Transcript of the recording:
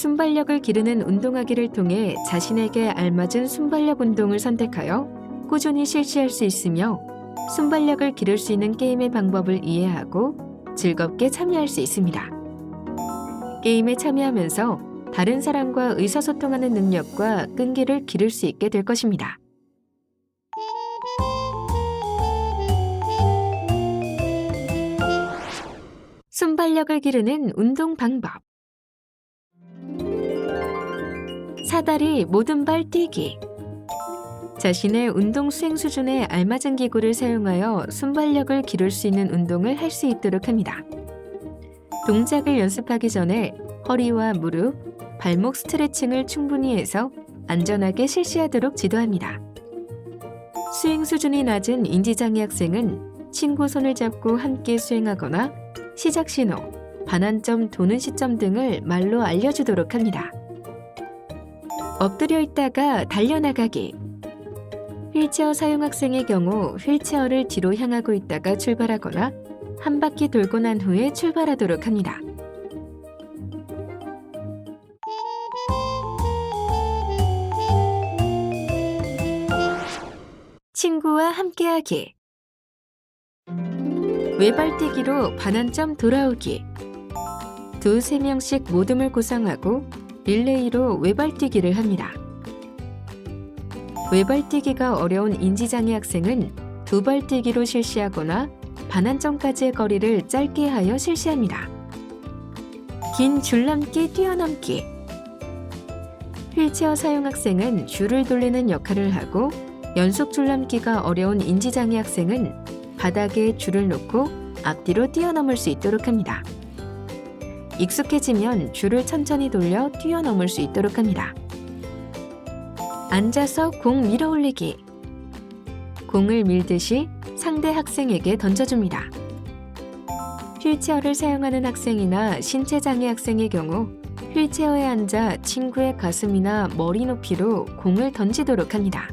순발력을 기르는 운동하기를 통해 자신에게 알맞은 순발력 운동을 선택하여 꾸준히 실시할 수 있으며 순발력을 기를 수 있는 게임의 방법을 이해하고 즐겁게 참여할 수 있습니다. 게임에 참여하면서 다른 사람과 의사소통하는 능력과 끈기를 기를 수 있게 될 것입니다. 순발력을 기르는 운동 방법. 사다리 모든 발 뛰기. 자신의 운동 수행 수준에 알맞은 기구를 사용하여 순발력을 기를 수 있는 운동을 할 수 있도록 합니다. 동작을 연습하기 전에 허리와 무릎, 발목 스트레칭을 충분히 해서 안전하게 실시하도록 지도합니다. 수행 수준이 낮은 인지장애 학생은 친구 손을 잡고 함께 수행하거나 시작 신호, 반환점 도는 시점 등을 말로 알려주도록 합니다. 엎드려 있다가 달려나가기. 휠체어 사용 학생의 경우 휠체어를 뒤로 향하고 있다가 출발하거나 한 바퀴 돌고 난 후에 출발하도록 합니다. 친구와 함께하기. 외발뛰기로 반환점 돌아오기. 두 세 명씩 모둠을 구성하고 릴레이로 외발뛰기를 합니다. 외발뛰기가 어려운 인지장애 학생은 두 발뛰기로 실시하거나 반환점까지의 거리를 짧게 하여 실시합니다. 긴 줄넘기 뛰어넘기. 휠체어 사용 학생은 줄을 돌리는 역할을 하고 연속 줄넘기가 어려운 인지장애 학생은 바닥에 줄을 놓고 앞뒤로 뛰어넘을 수 있도록 합니다. 익숙해지면 줄을 천천히 돌려 뛰어넘을 수 있도록 합니다. 앉아서 공 밀어 올리기. 공을 밀듯이 상대 학생에게 던져줍니다. 휠체어를 사용하는 학생이나 신체장애 학생의 경우 휠체어에 앉아 친구의 가슴이나 머리 높이로 공을 던지도록 합니다.